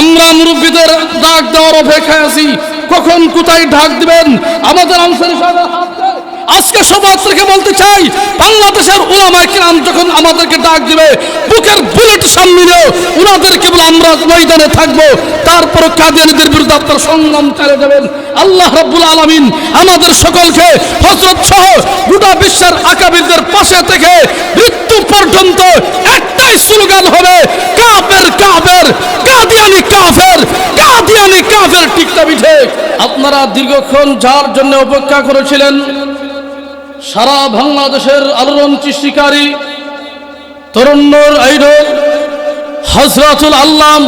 আমরা মুরব্বীদের ডাক দেওয়ার অপেক্ষায় আছি। কখন কোথায় ডাক দিবেন? আমাদের আনসারি আজকে সমাজ থেকে বলতে চাই, বাংলাদেশের উলামায়ে কিরাম যখন আমাদেরকে ডাক দিবে, বুকের বুলেট সামনে নিয়েও উনাদেরকে বলে আমরা ময়দানে থাকব তারপর কাদিয়ানিদের বিরুদ্ধে আপনারা সংগ্রাম চালিয়ে যাবেন। আল্লাহ রাব্বুল আলামিন আমাদের সকলকে হযরত সহ গোটা বিশ্বের আকাবিরদের পাশে থেকে মৃত্যু পর্যন্ত একটাই স্লোগান হবে কাফের কাদিয়ানি ঠিকটা বিঠে আপনারা দীর্ঘক্ষণ যার জন্য অপেক্ষা করেছিলেন, সারা বাংলাদেশের আলোড়ন সৃষ্টিকারী তরুণর আইডল হজরতুল আল্লাম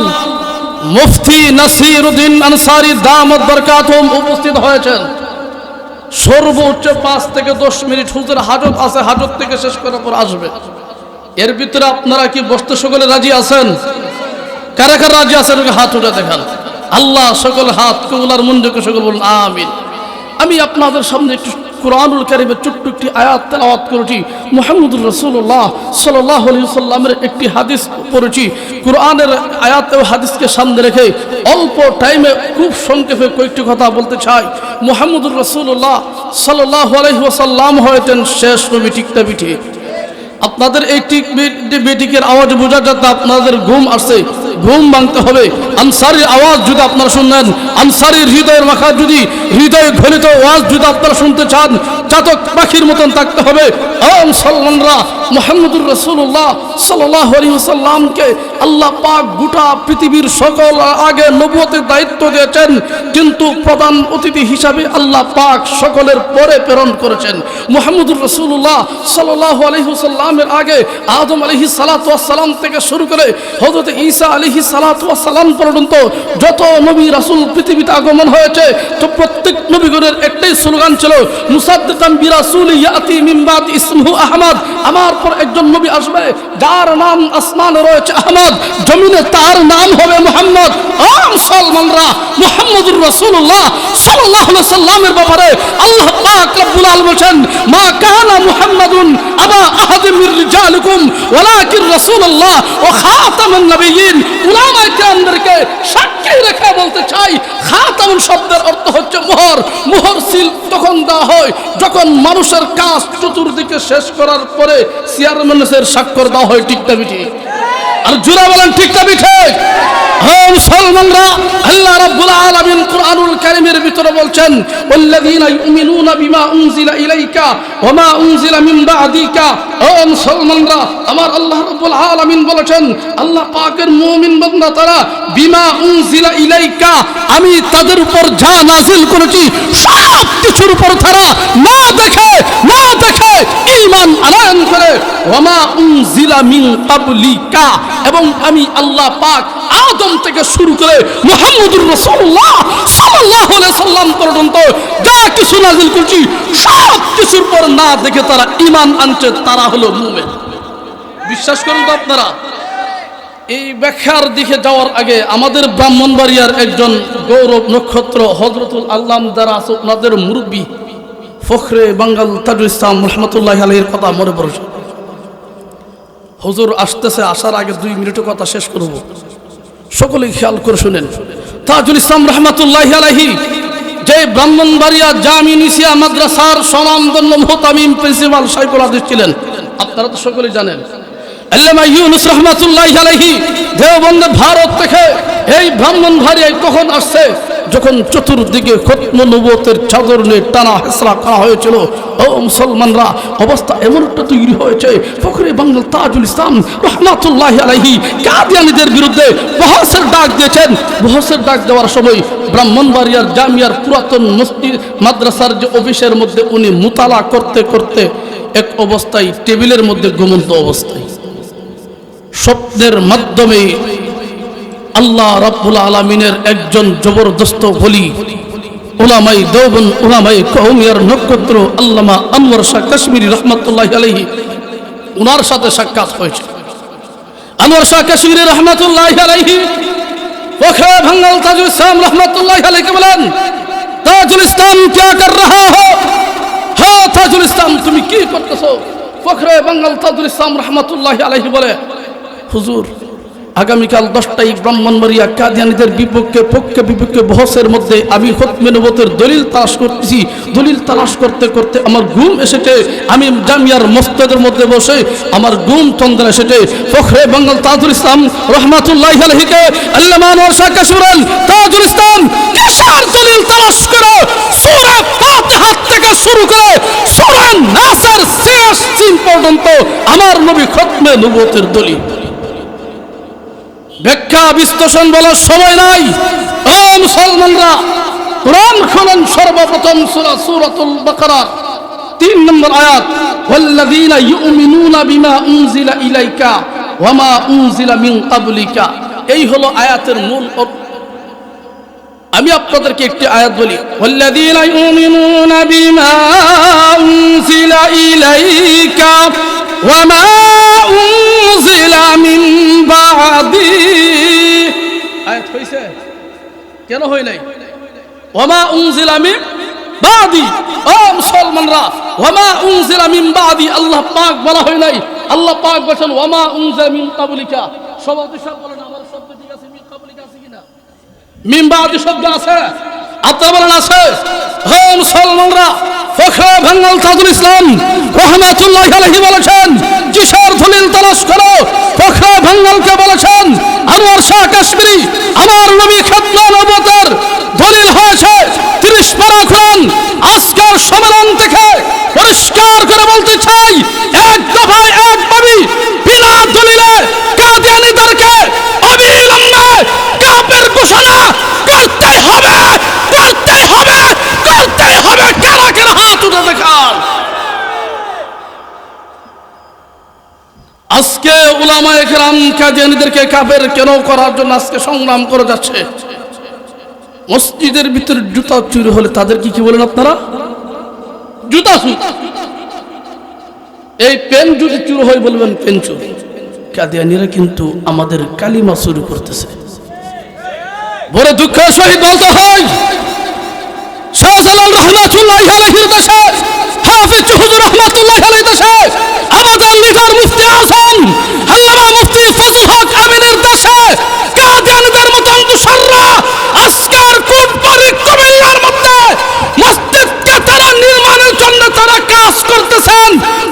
মুফতি নাসির উদ্দিন আনসারি দামত বরকাতুম উপস্থিত হয়েছেন। সর্বোচ্চ পাঁচ থেকে দশ মিনিট হুজুর হাজত আছে, হাজত থেকে শেষ করার পর আসবে। এর ভিতরে আপনারা কি বসতে সকলে রাজি আছেন? কারা কারা রাজি আছেন? হাত উঠে দেখান আল্লাহ সকল হাত কবুলার মঞ্জুকে সকল বলুন আমিন। আমি আপনাদের সামনে একটু কোরআনুল কারিমের ছোট্ট একটি আয়াত তেলাওয়াত করেছি। মুহাম্মদুর রসুল্লাহ সাল্লাহ সাল্লামের একটি হাদিস পড়েছি। কোরআনের আয়াত ও হাদিসকে সামনে রেখে অল্প টাইমে খুব সংক্ষেপে কয়েকটি কথা বলতে চাই। মুহাম্মদুর রসুল্লাহ সাল্লাহ আলহিহাসাল্লাম হয়েছেন শেষ নবী টিকটা পিঠে। আপনাদের এই টিক বেটিকের আওয়াজ বোঝা যাতে আপনাদের ঘুম আসছে। ঘুম ভাঙতে হবে। আনসারির আওয়াজ যদি আপনারা শুনেন আনসারির হৃদয়ের মাখা যদি, হৃদয় ঘলিত আওয়াজ যদি আপনারা শুনতে চান, চাতক পাখির মতন থাকতে হবে। আম সাল্লামরা মোহাম্মদুর রসুল্লাহ সাল্লাহ সাল্লামকে আল্লাহ পাক গোটা পৃথিবীর সকল আগে নবুয়তের দায়িত্ব দিয়েছেন। কিন্তু প্রধান অতিথি হিসাবে আল্লাহ পাক সকলের পরে প্রেরণ করেছেন। মোহাম্মদুর রসুল্লাহ সাল্লাহ আলহিসাল্লামের আগে আদম আলহি সালাতাম থেকে শুরু করে হজরত ঈসা আলহি সালাতাম পর্যন্ত যত নবী রাসুল পৃথিবীতে আগমন হয়েছে, তো প্রত্যেক নবীগণের একটাই স্লোগান ছিল মুসাদ্দিকাম বিরাসুল ইয়াতি মিম্বাদ ইসমহু আহমদ। আমার পর একজন নবী আসবে, যার নাম আসমানে রয়েছে আহমদ, জমিনে তার নাম হবে মোহাম্মদ। আম সালমানরা মুহাম্মদুর রাসূলুল্লাহ সাল্লাল্লাহু আলাইহি সাল্লামের ব্যাপারে আল্লাহ পাক রব্বুল মা কানা মুহাম্মাদুন আবা মির ওয়ালাকিন রাসূলুল্লাহ ওয়া খাতামুন নবিয়্যিন। উলামায়ে সাক্ষী রেখে বলতে চাই শব্দের মোহর তখন দেওয়া হয়। যখন মানুষের কাজ চতুর্দিকে শেষ করার পরে চেয়ারম্যানের স্বাক্ষর দেওয়া হয় টিকটা মিঠে আর জুরা বলেন ঠিকটা বিঠে হ্যাঁ মুসলমানরা আল্লাহ রাব্বুল আলামিন কুরআনুল কারীমের ভিতরে বলছেন, ওয়াল্লাযীনা ইউমিনুনা বিমা উনজিলা ইলাইকা ওয়া মা উনজিলা মিন বাদিকা। আমার আল্লাহ রাব্বুল আলামিন বলেছেন, আল্লাহ পাকের মুমিন তারা বিমা উনজিলা ইলাইকা, আমি তাদের উপর যা নাজিল করেছি, সব কিছুর উপর তারা না দেখে না দেখে ঈমান আনয়ন করে। ওয়া মা উনজিলা মিন এবং আমি আল্লাহ পাক আদম থেকে শুরু করে মুহাম্মদুর আলাইহি সাল্লাম পর্যন্ত যা কিছু নাযিল করছি, সব কিছুর পর না দেখে তারা ঈমান আনছে, তারা হলো মুমিন। বিশ্বাস করুন তো আপনারা? এই ব্যাখ্যার দিকে যাওয়ার আগে আমাদের ব্রাহ্মণবাড়িয়ার একজন গৌরব নক্ষত্র হজরতুল আল্লাম দ্বারা আছে, ওনাদের মুরব্বী ফখরে বাঙ্গাল তাজুল ইসলাম রহমতুল্লাহ আলহীর কথা মনে পড়েছে হুজুর আসতেছে, আসার আগে দুই মিনিটের কথা শেষ করব। সকলেই খেয়াল করে শুনেন। তাজুল ইসলাম রহমতুল্লাহ আলহি যে ব্রাহ্মণবাড়িয়া জামিনিসিয়া মাদ্রাসার সনামদন্য মোহতামিম প্রিন্সিপাল সাইফুল আদিস ছিলেন। আপনারা তো সকলেই জানেন। আল্লামা ইউনুস রহমাতুল্লাহ আলাইহি, দেওবন্দে ভারত থেকে এই ব্রাহ্মণবাড়িয়ায় কখন আসছে? যখন চতুর্দিকে খতম নবতের চাদর নিয়ে টানা হেসরা করা হয়েছিল মুসলমানরা, অবস্থা এমন একটা তৈরি হয়েছে, ফখরে বাংলা তাজুল ইসলাম রহমাতুল্লাহ আলাইহি কাদিয়ানিদের বিরুদ্ধে বহসের ডাক দিয়েছেন। বহসের ডাক দেওয়ার সময় ব্রাহ্মণবাড়িয়ার জামিয়ার পুরাতন মসজিদ, মাদ্রাসার যে অফিসের মধ্যে উনি মুতালা করতে করতে এক অবস্থায় টেবিলের মধ্যে ঘুমন্ত অবস্থায়। স্বপ্নের মাধ্যমে আল্লাহ রব্বুল আলমিনের একজন জবরদস্ত বলি ওলামাই দেবন ওলামাই কৌমিয়ার নক্ষত্র আল্লামা আনোয়ার শাহ কাশ্মীরি রহমতুল্লাহ আলহি ওনার সাথে সাক্ষাৎ হয়েছে। আনোয়ার শাহ কাশ্মীরি রহমতুল্লাহ আলহি ওখে ভাঙ্গাল তাজুল ইসলাম রহমতুল্লাহ আলহিকে বলেন, তাজুল ইসলাম কে কর রহা হো? হ্যাঁ তাজুল ইসলাম, তুমি কি করতেছো? ফখরে বাঙ্গাল তাজুল ইসলাম রহমতুল্লাহ আলহি বলে, হুজুর আগামীকাল দশটাই ব্রাহ্মণবাড়িয়া কাদিয়ানিদের বিপক্ষে, পক্ষে বিপক্ষে বহসের মধ্যে আমি খতমে নবতের দলিল তালাশ করতেছি। দলিল তালাশ করতে করতে আমার ঘুম এসেছে। আমি জামিয়ার মস্তদের মধ্যে বসে আমার ঘুম তন্দ্রা এসেছে। ফখরে বাঙ্গাল তাজুল ইসলাম রহমাতুল্লাহ আলহিকে আল্লামা আনোয়ার শাহ কাসুরাল তাজুল ইসলাম কিসের দলিল তালাশ করো সূরা ফাতিহা থেকে শুরু করে সূরা নাসের শেষ সিন পর্যন্ত আমার নবী খতমে নবতের দলিল। ব্যাখ্যা, বিশ্লেষণ বলার সময় নাই। মুসলমানরা, কোরআন খোলেন সর্বপ্রথম সূরা সূরাতুল বাকারা। তিন নম্বর আয়াত, ওয়াল্লাযীনা ইউমিনুনা বিমা উনজিলা ইলাইকা ওয়ামা উনজিলা মিন ক্বাবলিকা। এই হলো আয়াতের মূল অর্থ। আমি আপনাদেরকে একটি আয়াত বলি, ওয়াল্লাযীনা ইউমিনুনা বিমা উনজিলা ইলাইকা ওয়ামা উনজিলা মিন বাদি। আয়াত হইছে? কেন হই নাই? ওয়ামা উনজিলা মিন বাদি। ও মুসলমানরা, ওয়ামা উনজিলা মিন বাদি। আল্লাহ পাক বলা হয় নাই। আল্লাহ পাক বলেন ওয়ামা উনজিলা মিন ক্বাবলিকা। সভাপতি সাহেব বলেন আমার শব্দ ঠিক আছে মিন ক্বাবলিকা আছে কিনা মিমবাদি শব্দ আছে আপনার আছে। হে মুসলমানরা, ফখরে ভাঙ্গাল তাজুল ইসলাম রহমাতুল্লাহ আলাইহি বলেছেন কিশোর দলিল তালাশ করো, ফখরে ভাঙ্গালকে বলেছেন, আনোয়ার শাহ কাশ্মীরি, আমার নবী খাতনা নবতের দলিল হয়েছে, তিরিশ পারা কোরআন আজকের সম্মেলন থেকে পরিষ্কার করে বলতে চাই, এক দফায় এক দাবি বিনা দলিলে কাদিয়ানীদেরকে অবিলম্বে কাপের ঘোষণা করতে হবে করতে হবে করতে হবে কারা কারা হাত উঠে দেখান আজকে উলামা একরাম কাদিয়ানীদেরকে কাপের কেন করার জন্য আজকে সংগ্রাম করে যাচ্ছে? মসজিদের ভিতরে জুতা চুরি হলে তাদের কি কি বলেন আপনারা? জুতা চুরি। এই পেন যদি চুরি হয় বলবেন পেন চুরি। কাদিয়ানিরা কিন্তু আমাদের কালিমা চুরি করতেছে। বড় দুঃখের সহিত বলতে হয়, শাহজালাল রহমাতুল্লাহ আলাইহির দেশে, হাফিজ হুজুর রহমাতুল্লাহ আলাইহির দেশে লিডার মুফতি আজম আল্লামা মুফতি ফজল হক আমিনের দেশে কাদিয়ানিদের মতো অন্তঃসররা আজকের কোটবাড়ি কুমিল্লার মধ্যে মসজিদকে তারা নির্মাণের জন্য তারা কাজ করতেছেন।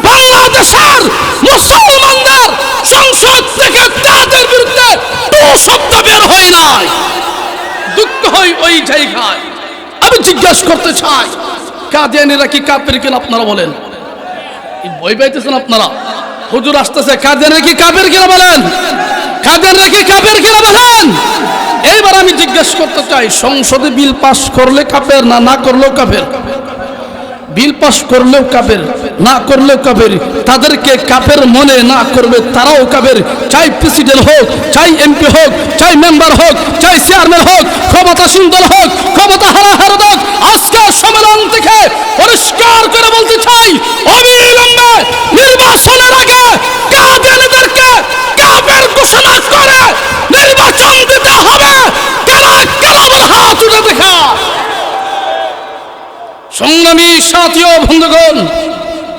বাংলাদেশের মুসলমানদের সংসদ থেকে তাদের বিরুদ্ধে টু শব্দ বের হয় নাই। দুঃখ হয় ওই জায়গায়। আমি জিজ্ঞেস করতে চাই, কাদিয়ানিরা কি কাপের কিনা আপনারা বলেন? বই পাইতেছেন আপনারা? হুজুর আসতেছে কাদের কি কাপের কিনা বলেন? কাদের কি কাপের কিনা বলেন? এইবার আমি জিজ্ঞেস করতে চাই, সংসদে বিল পাস করলে কাপের না না করলেও কাপের বিল পাস করলেও কাপের না করলেও কাপের তাদেরকে কাপের মনে না করবে, তারাও কাপের চাই প্রেসিডেন্ট হোক, চাই এমপি হোক, চাই মেম্বার হোক, চাই চেয়ারম্যান হোক ক্ষমতাসীন দল হোক, ক্ষমতা হারা হারা হোক, আজকে সম্মেলন থেকে পরিষ্কার করে বলতে চাই, অবিলম্বে নির্বাচনের আগে কাদিয়ানিদেরকে কাপের ঘোষণা করে নির্বাচন দিতে হবে কারা কারা বলে হাত উঠে দেখা সংগ্রামী সাথী ও বন্ধুগণ,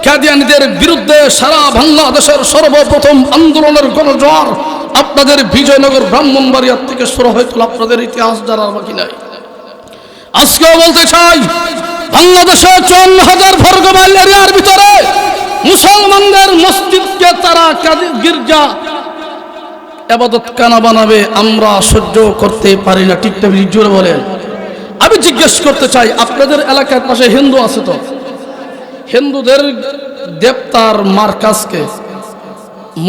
কাদিয়ানিদের বিরুদ্ধে সারা বাংলাদেশের সর্বপ্রথম আন্দোলনের গণজ্বর আপনাদের বিজয়নগর ব্রাহ্মণবাড়িয়ার থেকে শুরু হয়েছিল। আপনাদের ইতিহাস জানার বাকি নাই আজকেও বলতে চাই, বাংলাদেশে চুয়ান্ন হাজার বর্গমাইল এরিয়ার ভিতরে মুসলমানদের মসজিদকে তারা গির্জা এবাদত কানা বানাবে, আমরা সহ্য করতে পারি না। ঠিক জোরে বলেন। আমি জিজ্ঞেস করতে চাই, আপনাদের এলাকার পাশে হিন্দু আছে তো? হিন্দুদের দেবতার মার্কাজকে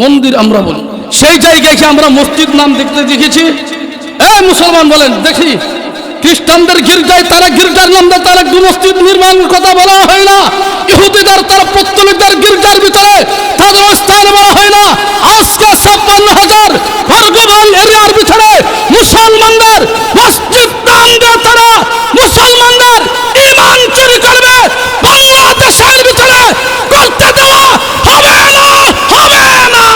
মন্দির আমরা বলি। সেই জায়গায় কি আমরা মসজিদ নাম দেখতে দেখেছি? এ মুসলমান বলেন, দেখি, খ্রিস্টানদের গির্জায় তারা গির্জার নাম দেয় তারা একটু মসজিদ নির্মাণ কথা বলা হয় না। ইহুদিদের, তারা পত্তলিকদের গির্জার ভিতরে তাদের স্থান বলা হয় না। আজকে ছাপ্পান্ন হাজার বর্গমাইল এরিয়ার ভিতরে মুসলমানদের মসজিদ দেয় তারা, মুসলমানদের ইমান চুরি করবে বাংলাদেশের ভিতরে করতে দেওয়া হবে না হবে না।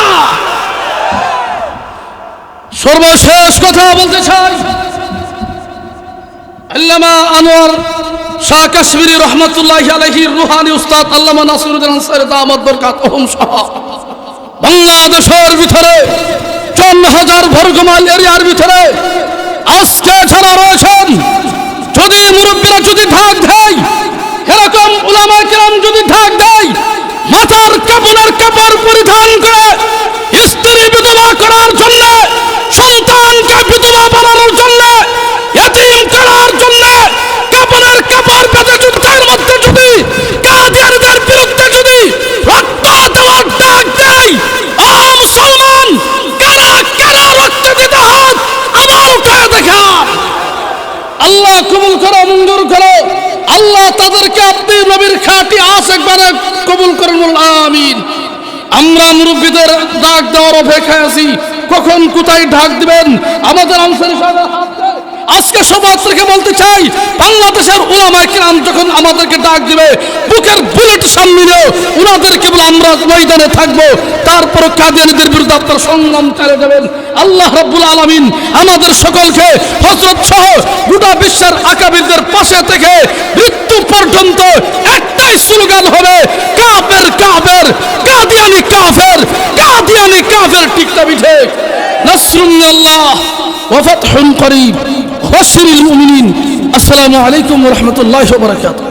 সর্বশেষ কথা বলতে চাই। আল্লামা আনোয়ার শাহ কাশ্মীরি রহমতুল্লাহ আলহির রুহানি উস্তাদ আল্লামা নাসিরুদ্দিন আনসারি দামাত বরকাত ওহম বাংলাদেশের ভিতরে পঞ্চান্ন হাজার এরিয়ার ভিতরে আজকে যারা রয়েছেন, যদি মুরব্বীরা যদি ঢাক দেয়, এরকম উলামা কিরাম যদি মাথার কাপড়ের কাপড় পরিধান করে নবীর খাটি আশেক বারে কবুল করেন আমিন। আমরা মুরব্বীদের ডাক দেওয়ার অপেক্ষায় আছি। কখন কোথায় ডাক দিবেন? আমাদের আনসারি আজকে সমাজ থেকে বলতে চাই, বাংলাদেশের উলামায়ে কিরাম যখন আমাদেরকে ডাক দিবে, বুকের বুলেট সামনে নিয়ে উনাদেরকে বলে, আমরা ময়দানে থাকব। তারপর কাদিয়ানিদের বিরুদ্ধে আপনার সংগ্রাম চালিয়ে যাবেন। আল্লাহ রাব্বুল আলামিন আমাদের সকলকে হযরত সহ গোটা বিশ্বের আকাবিরদের পাশে থেকে মৃত্যু পর্যন্ত একটাই স্লোগান হবে কাফের কাফের কাদিয়ানি কাফের কাদিয়ানি ঠিক। তবে নাসরুল্লাহ ওয়া ফাতহুন করিব ওয়াশরিল মুমিনিন। আসসালামু আলাইকুম ওয়া রাহমাতুল্লাহি ওয়া বারাকাতুহু।